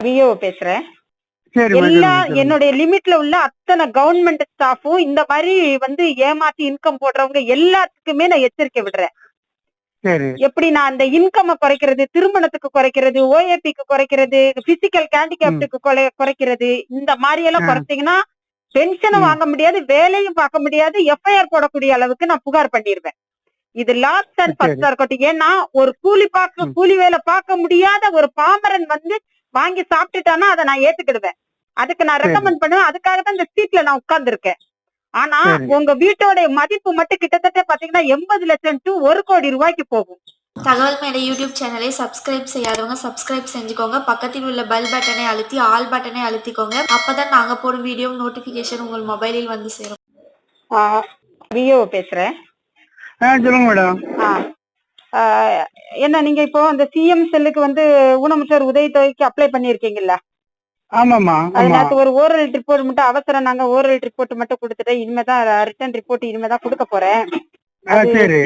VO பேசுறேன் எல்லா என்னுடைய லிமிட்ல உள்ள அத்தனை கவர்மெண்ட் ஸ்டாஃபும் இந்த மாதிரி வந்து ஏமாத்தி இன்கம் போடுறவங்க எல்லாத்துக்குமே நான் எச்சரிக்கை விடுறேன் எப்படி நான் அந்த இன்கம் குறைக்கிறது திருமணத்துக்கு குறைக்கிறது ஓஏபிக்கு குறைக்கிறது பிசிக்கல் ஹேண்டிகேப்டுக்கு குறைக்கிறது இந்த மாதிரி எல்லாம். குறைச்சீங்கன்னா பென்ஷனும். வாங்க முடியாது வேலையும் பார்க்க முடியாது எஃப்ஐஆர் போடக்கூடிய அளவுக்கு நான் புகார் பண்ணிடுவேன் இது லாஸ்ட் அண்ட். ஃபர்ஸ்டா இருக்கட்டும் ஏன்னா ஒரு கூலி பார்க்க. கூலி வேலை பார்க்க முடியாத ஒரு பாமரன் வந்து வாங்கி சாப்பிட்டுட்டானா அதை நான் ஏத்துக்கிடுவேன். அதுக்கு நான். ரெக்கமெண்ட் பண்ணுவேன். அதுக்காக தான் இந்த சீட்ல நான் உட்கார்ந்து இருக்கேன் ஆனா. உங்க வீட்டோட மதிப்பு மட்டும் கிட்டத்தட்ட பாத்தீங்கன்னா எண்பது லட்சம் டு ஒரு கோடி ரூபாய்க்கு போகும். தகவல் மேடை யூடியூப் சேனலை சப்ஸ்கிரைப் செய்யாதவங்க சப்ஸ்கிரைப் செஞ்சுக்கோங்க. பக்கத்தில் உள்ள பெல் பட்டனை அழுத்தி ஆல் பட்டனை அழுத்திக்கோங்க. அப்பதான் நாங்க போடும் வீடியோ நோட்டிபிகேஷன் உங்கள் மொபைலில் வந்து சேரும். விஓ பேசுறேன். ஆ சொல்லுங்க மேடம் என்ன நீங்க இப்போ அந்த சிஎம் செல்லுக்கு வந்து ஊனமுற்றோர் உதவித்தொகைக்கு அப்ளை பண்ணிருக்கீங்கல்ல ஆமாம்மா அது ஆமா நேத்து ஒரு ஓரல் ரிப்போர்ட் மட்டும் அவசரம் நாங்க ஓரல் ரிப்போர்ட் மட்டும் கொடுத்துட்டேன் இனிமேதான் ரிட்டர்ன் ரிப்போர்ட் இனிமேதான் கொடுக்க போறேன்.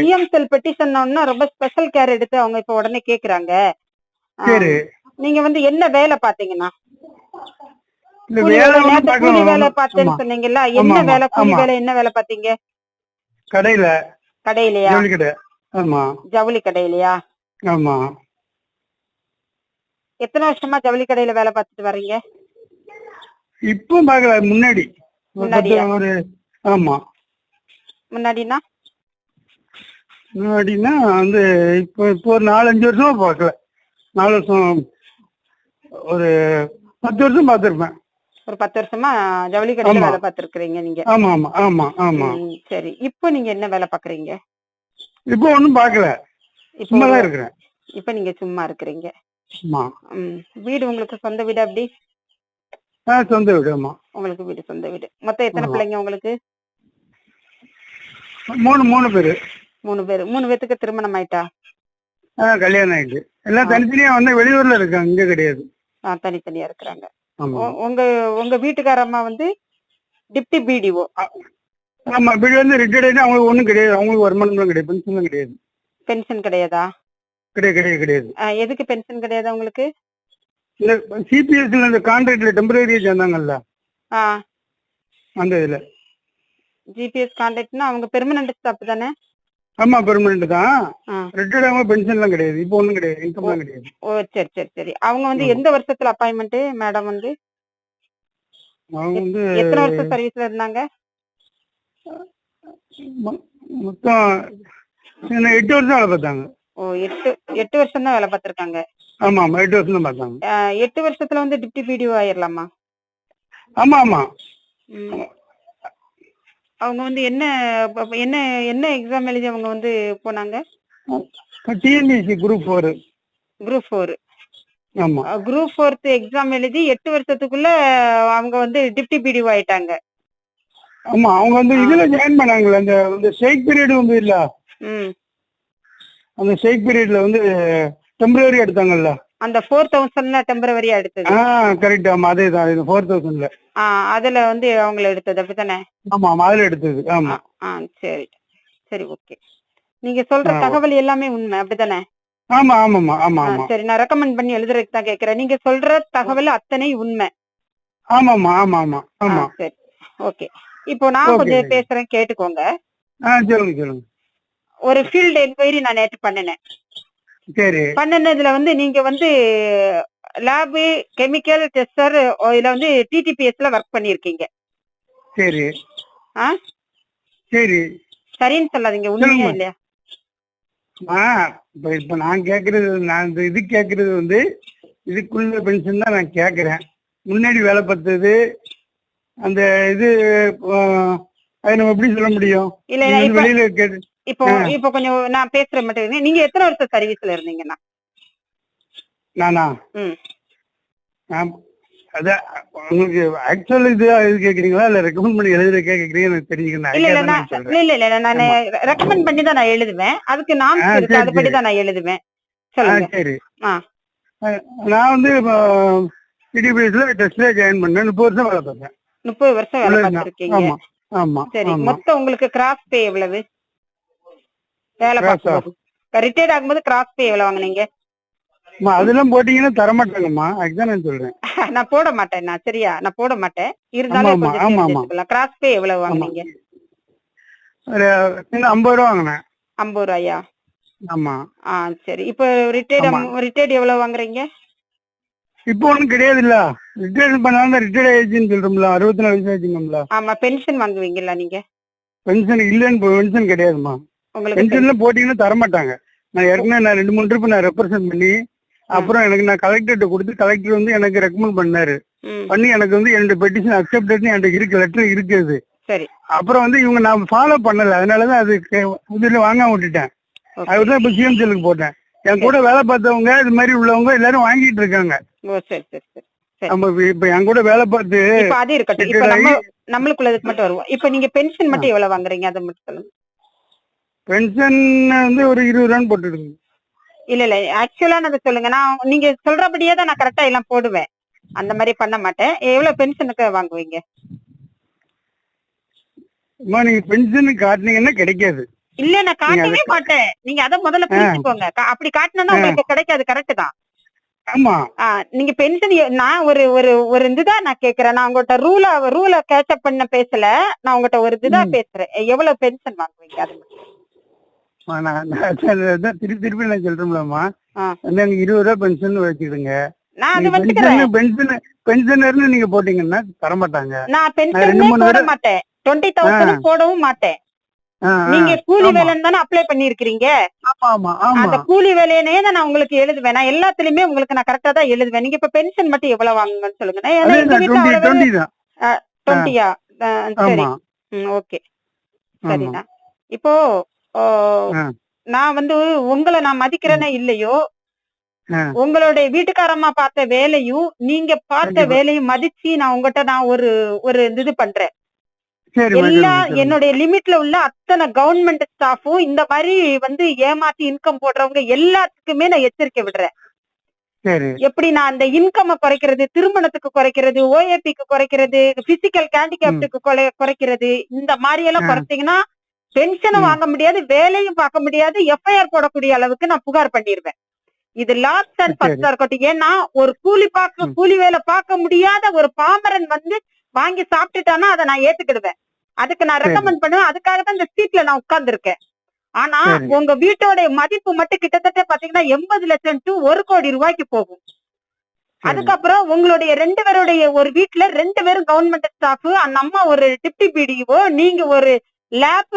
சிஎம் செல் பெட்டிஷன் ரொம்ப ஸ்பெஷல் கேர் எடுத்து அவங்க இப்ப உடனே கேக்குறாங்க. நீங்க வந்து என்ன வேலை பாத்தீங்கன்னா கூலி வேலை பார்த்தேன்னு சொன்னீங்கல்ல என்ன வேலை கூலி. வேலை என்ன வேலை பாத்தீங்க கடையில. கடையிலயா? ஆமா. ஜவுளி கடையிலயா? ஆமா. எத்தனை வருஷமா ஜவுளி கடையில வேலை பார்த்துட்டு வர்றீங்க? இப்போ பார்க்கல முன்னாடி. ஒரு ஆமா. முன்னாடினா முன்னாடின்னா வந்து இப்போ இப்போ ஒரு நாலஞ்சு வருஷமா பார்க்கல. நாலு வருஷம் ஒரு பத்து வருஷம் பார்த்துருப்பேன். ஒரு பத்து வருஷமா ஜவுளி கடையில. வேலை பார்த்திருக்கிறீங்க நீங்க. ஆமா ஆமா ஆமா ஆமா. சரி. இப்போ நீங்க என்ன வேலை பாக்குறீங்க இப்போ ஒன்றும் பார்க்கல. இப்போ சும்மா தான் இருக்கிறேன். இப்போ நீங்க சும்மா இருக்கிறீங்க. ஆமா ம், வீடு உங்களுக்கு சொந்த வீடு அப்படி ஆ சொந்த வீடு ஆமா. உங்களுக்கு வீடு சொந்த வீடு. மொத்தம் எத்தனை. பிள்ளைங்க உங்களுக்கு? மூணு மூணு பேரு. மூணு பேர். மூணு பேத்துக்கு திருமணம் ஆயிட்டா? ஆ கல்யாணம் ஆயிட்டு. எல்லாம். தனித்தனியா வந்து வெளியூர்ல இருக்காங்க இங்க கிடையாது. ஆ, தனித்தனியா இருக்கிறாங்க. உங்க உங்க வீட்டுக்காரம்மா வந்து டிப்டி பிடிஓ. ஆமா இப்படி வந்து ரிட்டையர்ட் அவங்களுக்கு ஒண்ணும் கிடையாது. அவங்களுக்கு வருமானம் கிடையாது. பென்ஷன்லாம் கிடையாது. பென்ஷன் கிடையாதா? கிடையாது கிடையாது கிடையாது. ஆ, எதுக்கு பென்ஷன் கிடையாது உங்களுக்கு இந்த சிபிஎஸ்ல இந்த கான்ட்ராக்ட்ல டெம்பரரியா சேர்ந்தாங்கல்ல ஆ. அந்த இதுல. ஜிபிஎஸ் கான்டாக்ட்னா அவங்க பெர்மனன்ட் ஸ்டாப் தானே? ஆமா பெர்மனன்ட் தான். ஆ. ரிட்டையர்ட் ஆகாம பென்ஷன்லாம் கிடையாது. இப்போ ஒண்ணும் கிடையாது. இன்கம்லாம் கிடையாது. ஓ சரி சரி சரி. அவங்க வந்து. எந்த வருஷத்துல அப்பாயின்மெண்ட் மேடம் வந்து? அவங்க வந்து எத்தனை வருஷம் சர்வீஸ்ல இருந்தாங்க? மொத்தம் என்ன எட்டு வருஷம் வேலை பார்த்தாங்க. ஓ எட்டு எட்டு வருஷம் தான் வேலை பார்த்திருக்காங்க. ஆமா ஆமா எட்டு வருஷம் தான் பார்த்தாங்க எட்டு வருஷத்துல வந்து டிப்டி பிடிஓ ஆயிரலாமா? ஆமா ஆமா. அவங்க வந்து என்ன என்ன என்ன எக்ஸாம் எழுதி அவங்க வந்து போனாங்க? TNPSC group four group four ஆமா. குரூப் ஃபோர்த் எக்ஸாம் எழுதி எட்டு வருஷத்துக்குள்ள அவங்க வந்து டிப்டி பிடிஓ ஆயிட்டாங்க. ஆமா அவங்க வந்து இதுல ஜாயின் பண்ணாங்கல்ல அந்த அந்த ஷேக் பீரியட் வந்து இல்ல. அந்த ஷேக் பீரியட்ல வந்து டெம்பரரி எடுத்தாங்கல்ல. அந்த ஃபோர் தௌசண்ட்ல டெம்பரவரியா எடுத்தது? ஆ கரெக்ட் ஆமா அதே தான் இது ஃபோர் தௌசண்ட்ல ஆ அதுல வந்து அவங்கள எடுத்தது அப்படித்தானே? ஆமா ஆமா அதுல எடுத்தது ஆமா. ஆ சரி. சரி ஓகே நீங்க சொல்ற தகவல் எல்லாமே உண்மை அப்படித்தானே? ஆமா ஆமாமா ஆமா ஆ, ஆமா. சரி நான் ரெக்கமெண்ட் பண்ணி எழுதுறதுக்கு தான் கேக்குறேன். நீங்க சொல்ற தகவல் அத்தனை உண்மை. ஆமாமா ஆமா ஆமா ஆ, ஆமா. சரி. ஓகே. இப்போ நான் கொஞ்சம். பேசுறேன் கேட்டுக்கோங்க. சொல்லுங்க சொல்லுங்க. ஒரு ஃபீல்டு என்கொயரி நான் நேற்று பண்ணினேன். சரி. பண்ணினதுல வந்து நீங்க வந்து லேபு கெமிக்கல் டெஸ்டர் இதுல வந்து டிடிபிஎஸ்ல ஒர்க் பண்ணிருக்கீங்க சரி. ஆ? சரி. சரின்னு சொல்லாதீங்க உண்மையா. இல்லையா? ஆ இப்ப இப்ப நான் கேக்குறது நான் இந்த இது கேக்குறது வந்து இதுக்குள்ள பென்ஷன் தான் நான் கேக்குறேன். முன்னாடி வேலை பார்த்தது அந்த இது அது நம்ம எப்படி சொல்ல முடியும்? இல்ல வெளியில இப்போ. இப்போ கொஞ்சம் நான் பேசுறேன் மட்டும். நீங்க எத்தனை வருஷம் சர்வீஸ்ல இருந்தீங்கண்ணா நானா? அதான் உங்களுக்கு ஆக்சுவல் இது இது கேக்குறீங்களா? இல்ல ரெக்கமெண்ட் பண்ணி எழுதுற கேக்குறீங்க எனக்கு தெரிஞ்சுக்கணும் இல்ல இல்ல இல்ல நான் ரெக்கமெண்ட் பண்ணி தான் நான் எழுதுவேன். அதுக்கு நான் அதுபடி. தான் நான் எழுதுவேன். சரி. நான் வந்து சிடிபிஎஸ்ல டெஸ்ட்ல ஜாயின் பண்ணேன். முப்பது வருஷம் வேலை பார்த்தேன். முப்பது வருஷம் வேலை. பார்த்திருக்கீங்க. சரி மொத்தம் உங்களுக்கு கிராஸ் பே எவ்வளவு? வேலை? பார்க்கும்போது ரிட்டையர்ட் ஆகும்போது கிராஸ் பே எவ்வளவு வாங்குனீங்க? அதெல்லாம் போட்டீங்கன்னா தரமாட்டாங்கம்மா. அதுதான் நான் சொல்றேன். நான் போட மாட்டேன் நான் சரியா? நான் போட மாட்டேன். இருந்தாலும் ஆமா, கொஞ்சம் ஆமா. கிராஸ் பே எவ்வளவு வாங்குனீங்க? ஐம்பது ரூபா வாங்கினேன். ஐம்பது ரூபாயா? ஆமா. ஆ சரி. இப்போ ரிட்டையர்ட். ரிட்டையர்ட் எவ்வளவு வாங்குறீங்க? இப்போ ஒண்ணும் கிடையாது இல்ல ரிட்டையர்ட் பண்ணாலும் ரிட்டையர்ட் ஆயிடுச்சுன்னு சொல்றோம்ல. அறுபத்தி நாலு வயசு ஆச்சுங்கம்ல ஆமா பென்ஷன் வாங்குவீங்கல்ல நீங்க? பென்ஷன் இல்லைன்னு பென்ஷன் கிடையாதுமா உங்களுக்கு பென்ஷன்ல போட்டீங்கன்னா தரமாட்டாங்க. நான் ஏற்கனவே நான் ரெண்டு மூணு ட்ரிப் நான் ரெப்ரசென்ட் பண்ணி அப்புறம் எனக்கு நான் கலெக்டர்கிட்ட கொடுத்து கலெக்டர் வந்து எனக்கு ரெக்கமெண்ட் பண்ணாரு. பண்ணி எனக்கு வந்து என்னோட பெட்டிஷன் அக்செப்டட்னு என்கிட்ட இருக்கு லெட்டர் இருக்குது சரி. அப்புறம் வந்து இவங்க நான் ஃபாலோ பண்ணல. அதனாலதான் அது இதுல வாங்காம விட்டுட்டேன். அதுதான் இப்ப சிஎம்சிலுக்கு போட்டேன். என் கூட வேலை பார்த்தவங்க இது மாதிரி உள்ளவங்க எல்லாரும் வாங்கிட்டு இருக்காங்க. ஓ சரி சரி சரி. நம்ம இப்ப- என் கூட வேலை பார்த்து இப்ப அது இருக்கட்டும். இப்ப நம்ம நம்மளுக்குள்ளதுக்கு மட்டும் வருவோம். இப்ப நீங்க பென்ஷன் மட்டும் எவ்வளவு வாங்குறீங்க? அதை மட்டும் சொல்லுங்க. பென்ஷன் வந்து ஒரு இருபது ரூபான்னு போட்டுடுங்க. இல்ல இல்ல. ஆக்சுவலா நான் சொல்லுங்க. நான் நீங்க சொல்றபடியே தான் நான் கரெக்டா எல்லாம் போடுவேன். அந்த மாதிரி பண்ண மாட்டேன். எவ்வளவு பென்ஷனுக்கு வாங்குவீங்க? அம்மா நீங்க பென்ஷன் காட்டுனீங்கன்னா கிடைக்காது. இல்ல நான் காட்டவே மாட்டேன். நீங்க அத முதல்ல புரிஞ்சுக்கோங்க. அப்படி காட்டினா உங்களுக்கு கிடைக்காது. கரெக்ட் தான். நீங்க பென்ஷன் நான் ஒரு ஒரு ஒரு இதுதான் நான் கேக்குறேன். நான் உங்கள்கிட்ட ரூல ரூல கேட்சப் பண்ண பேசல. நான் உங்ககிட்ட ஒரு இதுதான். பேசுறேன். எவ்வளவு பென்ஷன் வாங்குவீங்க? அது நான் நான் திருப்பி திருப்பி நான் சொல்றேன்லம்மா எனக்கு இருபது ரூபா பென்ஷன் வச்சுக்கிடுங்க. நான் பென்ஷன் பென்ஷனர்னு நீங்க போட்டீங்கன்னா தரமாட்டாங்க. நான் ரெண்டு பென்ஷனே போட மாட்டேன் டுவெண்ட்டி தௌசண்ட் போடவும் மாட்டேன். நீங்க கூலி. வேலைன்னு தானே அப்ளை பண்ணிருக்கீங்க அந்த கூலி வேலையனே தான் நான் உங்களுக்கு எழுதுவேன். நான் எல்லாத்துலயுமே உங்களுக்கு நான் கரெக்டா தான் எழுதுவேன். நீங்க இப்ப பென்ஷன் மட்டும் எவ்வளவு வாங்குங்கன்னு சொல்லுங்க. டுவெண்ட்டியா சரி. ஓகே. சரிண்ணா. இப்போ. நான் வந்து உங்களை நான் மதிக்கிறேனே இல்லையோ. உங்களுடைய வீட்டுக்காரம்மா பார்த்த வேலையும் நீங்க பார்த்த. வேலையும் மதிச்சு நான் உங்ககிட்ட நான் ஒரு ஒரு இது பண்றேன். எல்லா என்னுடைய லிமிட்ல உள்ள அத்தனை கவர்மெண்ட் ஸ்டாஃபும் இந்த மாதிரி வந்து ஏமாத்தி இன்கம் போடுறவங்க எல்லாத்துக்குமே நான் எச்சரிக்கை விடுறேன் எப்படி நான் அந்த இன்கம் குறைக்கிறது திருமணத்துக்கு குறைக்கிறது ஓஏபிக்கு குறைக்கிறது பிசிக்கல் ஹேண்டிகேப்டுக்கு குறைக்கிறது இந்த மாதிரி எல்லாம். குறைச்சீங்கன்னா பென்ஷனும். வாங்க முடியாது வேலையும் பார்க்க முடியாது எஃப்ஐஆர் போடக்கூடிய அளவுக்கு நான் புகார் பண்ணிடுவேன் இது லாஸ்ட் அண்ட். ஃபர்ஸ்டா இருக்கட்டும் ஏன்னா ஒரு கூலி பார்க்க. கூலி வேலை பார்க்க முடியாத ஒரு பாமரன் வந்து வாங்கி சாப்பிட்டுட்டானா அதை நான் ஏத்துக்கிடுவேன் அதுக்கு நான். ரெக்கமெண்ட் பண்ணுவேன் அதுக்காக தான் இந்த சீட்ல நான் உட்கார்ந்து இருக்கேன் ஆனா. உங்க வீட்டோட மதிப்பு மட்டும் கிட்டத்தட்ட பாத்தீங்கன்னா எண்பது லட்சம் டு ஒரு கோடி ரூபாய்க்கு போகும். அதுக்கப்புறம் உங்களுடைய ரெண்டு பேருடைய ஒரு வீட்ல ரெண்டு பேரும் கவர்மெண்ட் ஸ்டாஃப் அந்த அம்மா ஒரு டிப்டி பிடிஓ நீங்க ஒரு லேப்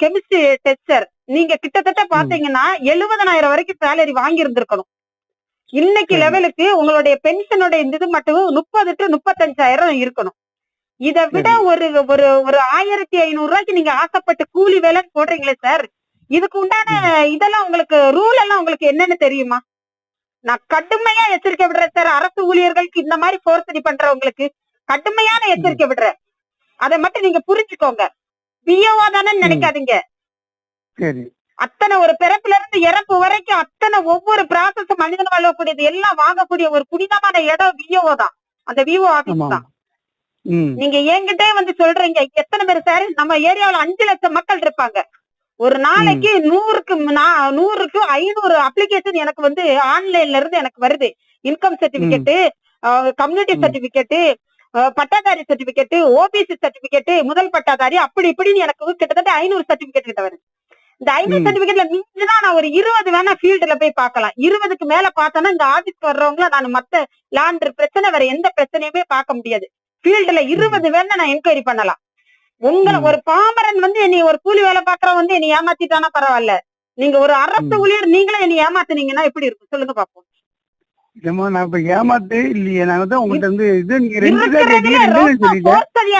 கெமிஸ்ட்ரி டெஸ்டர் நீங்க கிட்டத்தட்ட பாத்தீங்கன்னா எழுபதனாயிரம் வரைக்கும் சேலரி வாங்கி இருந்திருக்கணும் இன்னைக்கு. லெவலுக்கு உங்களுடைய பென்ஷனோட இந்த இது மட்டும் முப்பது டு முப்பத்தஞ்சாயிரம் இருக்கணும் இதை விட ஒரு ஒரு ஒரு ஆயிரத்தி ஐநூறு ரூபாய்க்கு நீங்க ஆசைப்பட்டு கூலி வேலை போடுறீங்களே சார் இதுக்கு உண்டான இதெல்லாம் உங்களுக்கு ரூல் எல்லாம் உங்களுக்கு என்னன்னு தெரியுமா? நான் கடுமையா எச்சரிக்கை விடுறேன் சார் அரசு ஊழியர்களுக்கு இந்த மாதிரி போர்சடி பண்றவங்களுக்கு கடுமையான எச்சரிக்கை விடுறேன். அதை மட்டும் நீங்க புரிஞ்சுக்கோங்க. பிஓவா தானே நினைக்காதீங்க. அத்தனை ஒரு பிறப்புல இருந்து இறப்பு வரைக்கும் அத்தனை ஒவ்வொரு ப்ராசஸ் மனிதன் வாழக்கூடியது எல்லாம் வாங்கக்கூடிய ஒரு புனிதமான இடம் விஓ தான். அந்த விஓ ஆபீஸ் தான். நீங்க என்கிட்டே வந்து சொல்றீங்க எத்தனை பேர் சார்? நம்ம ஏரியாவுல அஞ்சு லட்சம் மக்கள் இருப்பாங்க. ஒரு நாளைக்கு நூறுக்கு நூறுக்கு ஐநூறு அப்ளிகேஷன் எனக்கு வந்து ஆன்லைன்ல இருந்து எனக்கு வருது. Income certificate community. சர்டிபிகேட் பட்டாதாரி சர்டிபிகேட் ஓபிசி சர்டிபிகேட் முதல் பட்டாதாரி அப்படி இப்படின்னு எனக்கு கிட்டத்தட்ட ஐநூறு சர்டிபிகேட் கிட்ட வருது. இந்த ஐநூறு. சர்டிபிகேட்ல மிஞ்சினா நான் ஒரு இருபது வேணா ஃபீல்டுல போய் பார்க்கலாம். இருபதுக்கு மேல பார்த்தோன்னா இந்த ஆபீஸ்க்கு வர்றவங்கள நான் மத்த லாண்டர் பிரச்சனை வேற எந்த பிரச்சனையுமே பார்க்க முடியாது. ஃபீல்டுல இருபது வேணா நான் என்கொயரி பண்ணலாம். உங்களை. ஒரு பாமரன் வந்து என்னை ஒரு கூலி வேலை பாக்குறவன் வந்து என்னை ஏமாத்திட்டானா பரவாயில்ல. நீங்க ஒரு அரசு. ஊழியர் நீங்களே என்னை ஏமாத்துனீங்கன்னா எப்படி இருக்கும்? சொல்லுங்க பாப்போம். ஏம்மா நான் இப்ப ஏமாத்து இல்லையே. வந்து இது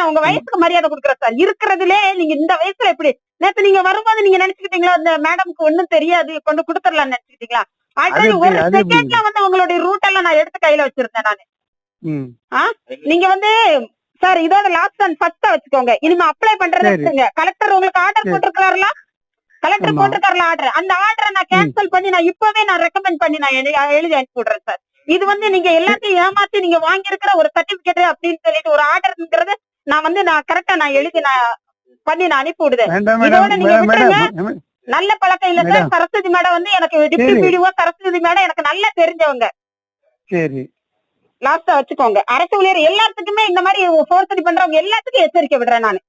உங்க வயசுக்கு மரியாதை கொடுக்குற சார். இருக்கிறதுலே நீங்க இந்த வயசுல எப்படி? நேத்து நீங்க வரும்போது நீங்க நினைச்சுக்கிட்டீங்களா இந்த மேடம்க்கு ஒண்ணும் தெரியாது கொண்டு கொடுத்துடலாம்னு நினைச்சுக்கிட்டீங்களா? ஆல்ரெடி ஒரு? செகண்ட்ல வந்து உங்களுடைய ரூட் எல்லாம் நான் எடுத்து கையில வச்சிருந்தேன் நான். நீங்க வந்து சார் இதோட லாஸ்ட் அண்ட் ஃபர்ஸ்டா வச்சுக்கோங்க. இனிமே அப்ளை பண்றதை. வச்சுங்க கலெக்டர் உங்களுக்கு ஆர்டர். போட்டிருக்காருல கலெக்டர். போட்டிருக்காருல ஆர்டர் அந்த ஆர்டரை நான் கேன்சல் பண்ணி நான் இப்பவே நான் ரெக்கமெண்ட் பண்ணி நான் எழுதி அனுப்பி விடுறேன் சார். இது வந்து நீங்க எல்லாத்தையும் ஏமாத்தி நீங்க வாங்கியிருக்கிற ஒரு சர்டிபிகேட் அப்படின்னு சொல்லிட்டு ஒரு ஆர்டர்ங்கிறது நான் வந்து நான் கரெக்டா நான் எழுதி நான் பண்ணி நான் அனுப்பி விடுதேன். இதோட நீங்க விட்டுருங்க. நல்ல பழக்கம் இல்ல சார். சரஸ்வதி மேடம் வந்து எனக்கு டிப்டி. பிடிஓ சரஸ்வதி மேடம் எனக்கு நல்லா தெரிஞ்சவங்க. சரி. லாஸ்டா வச்சுக்கோங்க. அரசு ஊழியர் எல்லாத்துக்குமே இந்த மாதிரி போர்சடி பண்றவங்க எல்லாத்துக்கும் எச்சரிக்கை விடுறேன் நான்.